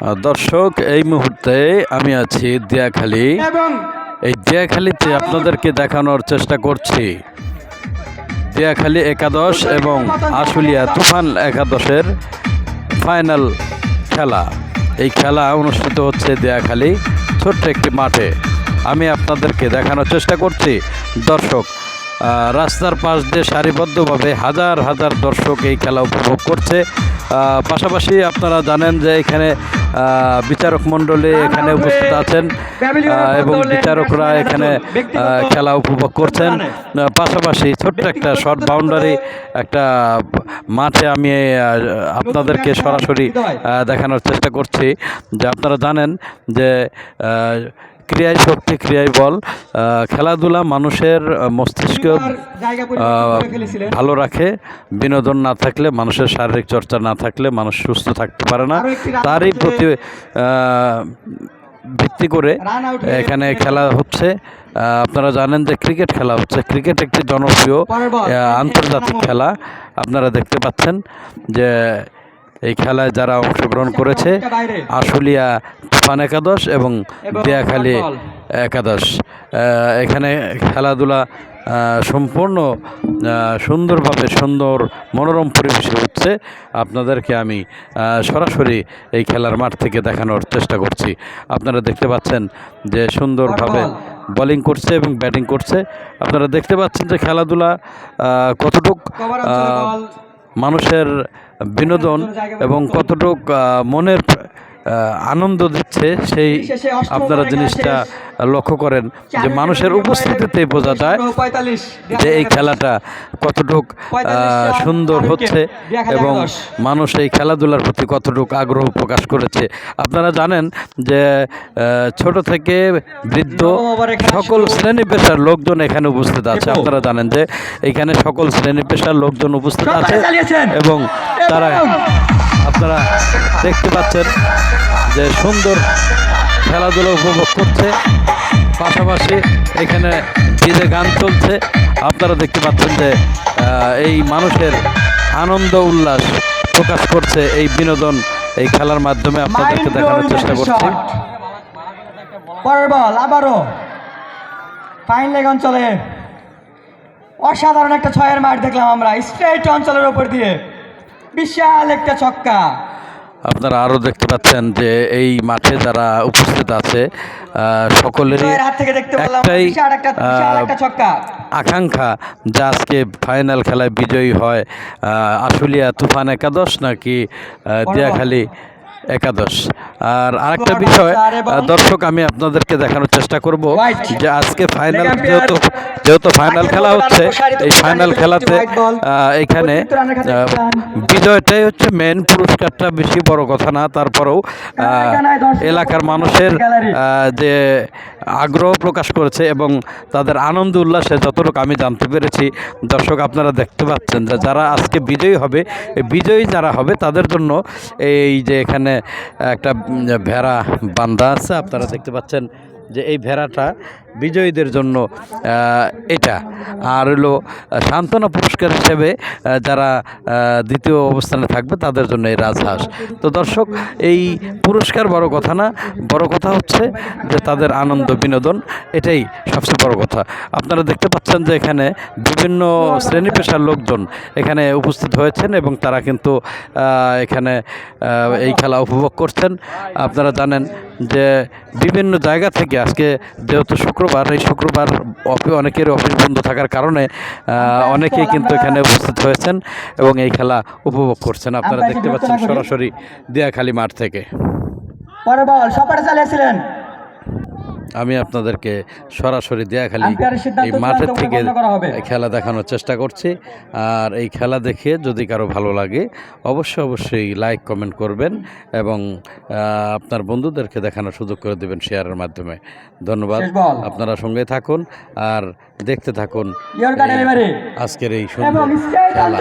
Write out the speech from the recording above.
দর্শক এই মুহূর্তে আমি আছি দিয়াখালী। এবং এই দিয়াখালীতে আপনাদেরকে দেখানোর চেষ্টা করছি। দিয়াখালী একাদশ এবং আশুলিয়া তুফান একাদশের ফাইনাল খেলা। এই খেলা অনুষ্ঠিত হচ্ছে দিয়াখালী ছোট্ট একটি মাঠে। আমি আপনাদেরকে দেখানোর চেষ্টা করছি। দর্শক রাস্তার পাশ দিয়ে সারিবদ্ধভাবে হাজার হাজার দর্শক এই খেলা উপভোগ করছে। পাশাপাশি আপনারা জানেন যে এখানে বিচারক মণ্ডলী এখানে উপস্থিত আছেন এবং বিচারকরা এখানে খেলা উপভোগ করছেন। পাশাপাশি ছোট্ট একটা শর্ট বাউন্ডারি একটা মাঠে আমি আপনাদেরকে সরাসরি দেখানোর চেষ্টা করছি। যে আপনারা জানেন যে ক্রিয়ায় শক্তি ক্রিয়ায় বল। খেলাধুলা মানুষের মস্তিষ্ক ভালো রাখে। বিনোদন না থাকলে মানুষের শারীরিক চর্চা না থাকলে মানুষ সুস্থ থাকতে পারে না। তারই প্রতি ভিত্তি করে এখানে খেলা হচ্ছে। আপনারা জানেন যে ক্রিকেট খেলা হচ্ছে। ক্রিকেট একটি জনপ্রিয় আন্তর্জাতিক খেলা। আপনারা দেখতে পাচ্ছেন যে এই খেলায় যারা অংশগ্রহণ করেছে আশুলিয়া তুফান একাদশ এবং দিয়াখালী একাদশ। এখানে খেলাধুলা সম্পূর্ণ সুন্দরভাবে সুন্দর মনোরম পরিবেশে হচ্ছে আপনাদেরকে আমি সরাসরি এই খেলার মাঠ থেকে দেখানোর চেষ্টা করছি। আপনারা দেখতে পাচ্ছেন যে সুন্দরভাবে বল। করছে এবং ব্যাটিং করছে। আপনারা দেখতে পাচ্ছেন যে খেলাধুলা কতটুক। মানুষের বিনোদন এবং কতটুক মনের আনন্দ দিচ্ছে সেই আপনারা জিনিসটা লক্ষ্য করেন যে মানুষের উপস্থিতিতে বোঝা যায় যে এই খেলাটা কতটুক সুন্দর হচ্ছে এবং মানুষ এই খেলাধুলার প্রতি কতটুক আগ্রহ প্রকাশ করেছে। আপনারা জানেন যে ছোট থেকে বৃদ্ধ সকল শুরু। শ্রেণি পেশার লোকজন এখানে উপস্থিত আছে। আপনারা জানেন যে এখানে সকল শ্রেণি পেশার লোকজন উপস্থিত আছে এবং তারা আপনারা দেখতে পাচ্ছেন যে সুন্দর খেলাধুলা উপভোগ করছে। পাশাপাশি এখানে ডিজে গান চলছে। আপনারা দেখতে পাচ্ছেন যে এই মানুষের আনন্দ উল্লাস প্রকাশ করছে এই বিনোদন এই খেলার মাধ্যমে আপনাদেরকে দেখানোর চেষ্টা করছি। পরের বল আবারও। ফাইন লেগ অঞ্চলে। অসাধারণ একটা ছয়ের মাঠ দেখলাম আমরা। স্ট্রেট অঞ্চলের উপর দিয়ে। বিশাল একটা ছক্কা। আপনারা আরও দেখতে পাচ্ছেন যে এই মাঠে যারা উপস্থিত আছে সকলেরই একটাই আকাঙ্ক্ষা যে আজকে ফাইনাল খেলায় বিজয়ী হয় আশুলিয়া তুফান একাদশ নাকি দিয়াখালী? একাদশ। আর আরেকটা বিষয় দর্শক আমি আপনাদেরকে দেখানোর চেষ্টা করব যে আজকে ফাইনাল যেহেতু যেহেতু ফাইনাল খেলা হচ্ছে এই ফাইনাল খেলাতে এখানে। বিজয়টাই হচ্ছে মেন পুরস্কারটা বেশি বড় কথা না তারপরেও এলাকার মানুষের যে আগ্রহ প্রকাশ করেছে এবং তাদের আনন্দ উল্লাসে যতটুকু আমি জানতে পেরেছি, দর্শক আপনারা দেখতে পাচ্ছেন যে যারা আজকে বিজয়ী হবে বিজয়ী যারা হবে তাদের জন্য এই যে এখানে একটা ভেড়া বান্ধা আছে, আপনারা দেখতে পাচ্ছেন। যে এই ভেড়াটা বিজয়ীদের জন্য এটা। আর হলো, সান্ত্বনা পুরস্কার হিসেবে যারা দ্বিতীয় অবস্থানে থাকবে, তাদের জন্য এই রাজহাঁস। তো দর্শক, এই পুরস্কার বড় কথা না, বড় কথা হচ্ছে যে তাদের আনন্দ, বিনোদন, এটাই সবচেয়ে বড় কথা। আপনারা দেখতে পাচ্ছেন যে এখানে বিভিন্ন শ্রেণি পেশার লোকজন এখানে উপস্থিত হয়েছেন এবং তারা কিন্তু এখানে এই খেলা উপভোগ করছেন। আপনারা জানেন যে বিভিন্ন জায়গা থেকে আজকে যেহেতু শুক্রবার এই শুক্রবার অনেকের অফিস বন্ধ থাকার কারণে অনেকেই কিন্তু এখানে উপস্থিত হয়েছেন এবং এই খেলা উপভোগ করছেন আপনারা দেখতে পাচ্ছেন? সরাসরি দিয়াখালী মাঠ থেকে পরে বল সপারে চালিয়েছিলেন আমি আপনাদেরকে সরাসরি দিয়াখালী এই মাঠের থেকে খেলা দেখানোর চেষ্টা করছি। আর এই খেলা দেখে যদি কারও ভালো লাগে অবশ্যই অবশ্যই লাইক কমেন্ট করবেন এবং আপনার বন্ধুদেরকে দেখানোর সুযোগ করে দেবেন শেয়ারের মাধ্যমে। ধন্যবাদ। আপনারা সঙ্গে থাকুন আর দেখতে থাকুন আজকের এই সুন্দর খেলা।